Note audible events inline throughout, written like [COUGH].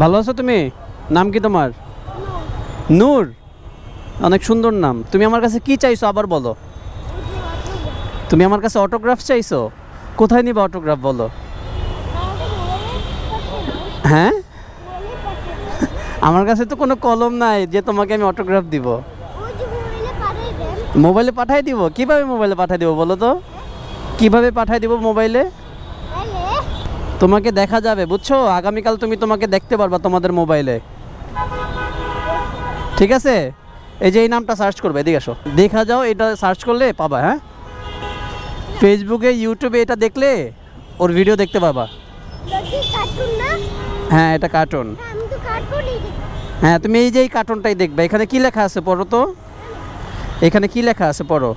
ভালো আছো তুমি? নাম কি তোমার? নূর। অনেক সুন্দর নাম। তুমি আমার কাছে কি চাইছো আবার বলো। তুমি আমার কাছে অটোগ্রাফ চাইছো? কোথায় নিবা অটোগ্রাফ বলো? হ্যাঁ? আমার কাছে তো কোনো কলম নাই যে তোমাকে আমি অটোগ্রাফ দিব। মোবাইলে পাঠাই দিব? কীভাবে মোবাইলে পাঠাই দিব বলো তো? কীভাবে পাঠাই দিব মোবাইলে? তোমাকে দেখা যাবে বুঝছ? আগামীকাল তুমি তোমাকে দেখতে পারবা তোমাদের মোবাইলে। ঠিক আছে? এই যে এই নামটা সার্চ করবে এদিকে আসো। দেখা যাও এটা সার্চ করলে পাবা হ্যাঁ? ফেসবুকে ইউটিউবে এটা দেখলে ওর ভিডিও দেখতে পাবা। হ্যাঁ এটা কার্টুন হ্যাঁ তুমি এই যে এই কার্টুনটাই দেখবে। এখানে কি লেখা আছে পড়ো তো? এখানে কি লেখা আছে পড়ো?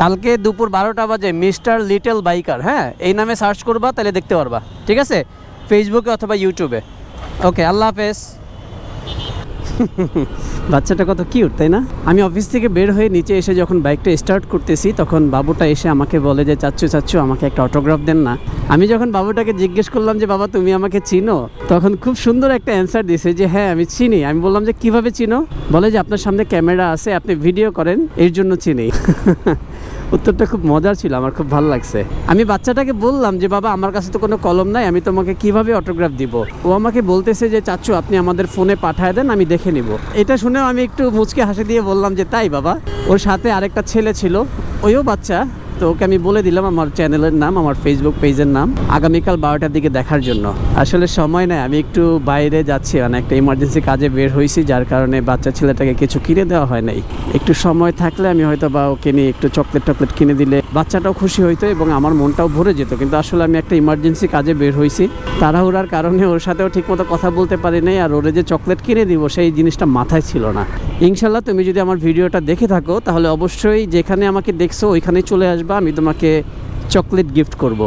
কালকে দুপুর বারোটা বাজে মিস্টার লিটল বাইকার হ্যাঁ? এই নামে সার্চ করবা, তাহলে দেখতে পারবা। ঠিক আছে? ফেসবুকে অথবা ইউটিউবে ওকে আল্লাহ হাফেজ। [LAUGHS] বাচ্চাটা কত কিউট তাই না? আমি অফিস থেকে বের হয়ে নিচে এসে যখন বাইকটা স্টার্ট করতেছি, তখন বাবুটা এসে আমাকে বলে যে চাচ্ছু চাচ্ছু আমাকে একটা অটোগ্রাফ দেন না। আমি যখন বাবুটাকে জিজ্ঞেস করলাম যে, বাবা, তুমি আমাকে চিনো? তখন খুব সুন্দর একটা অ্যান্সার দিয়েছে যে হ্যাঁ আমি চিনি। আমি বললাম যে, কীভাবে চিনো? বলে যে, আপনার সামনে ক্যামেরা আছে, আপনি ভিডিও করেন, এর জন্য চিনি। [LAUGHS] উত্তরটা খুব মজার ছিল, আমার খুব ভালো লাগছে। আমি বাচ্চাটাকে বললাম যে, বাবা, আমার কাছে তো কোনো কলম নাই, আমি তোমাকে কীভাবে অটোগ্রাফ দিব? ও আমাকে বলতেছে যে চাচ্ছু আপনি আমাদের ফোনে পাঠায় দেন, আমি দেখে নিব। এটা শুনেও আমি একটু মুচকে হাসি দিয়ে বললাম যে, তাই বাবা। ওর সাথে আরেকটা ছেলে ছিল, ওইও বাচ্চা। তো ওকে আমি বলে দিলাম আমার চ্যানেলের নাম, আমার ফেসবুক পেজের নাম, আগামীকাল বারোটার দিকে দেখার জন্য। আসলে সময় নাই, আমি একটু বাইরে যাচ্ছি মানে একটা ইমার্জেন্সি কাজে বের হয়েছি, যার কারণে বাচ্চা ছেলেটাকে কিছু কিনে দেওয়া হয় নাই। একটু সময় থাকলে আমি হয়তো বা ওকে নিয়ে একটু চকলেট টকলেট কিনে দিলে বাচ্চাটাও খুশি হইতো এবং আমার মনটাও ভরে যেত। কিন্তু আসলে আমি একটা ইমার্জেন্সি কাজে বের হয়েছি তাড়াহুড়ার কারণে ওর সাথেও ঠিকমতো কথা বলতে পারি নাই আর ওরে যে চকলেট কিনে দিব, সেই জিনিসটা মাথায় ছিল না। ইনশাল্লাহ তুমি যদি আমার ভিডিওটা দেখে থাকো, তাহলে অবশ্যই যেখানে আমাকে দেখছ, ওইখানেই চলে আসবা, আমি তোমাকে চকলেট গিফট করব।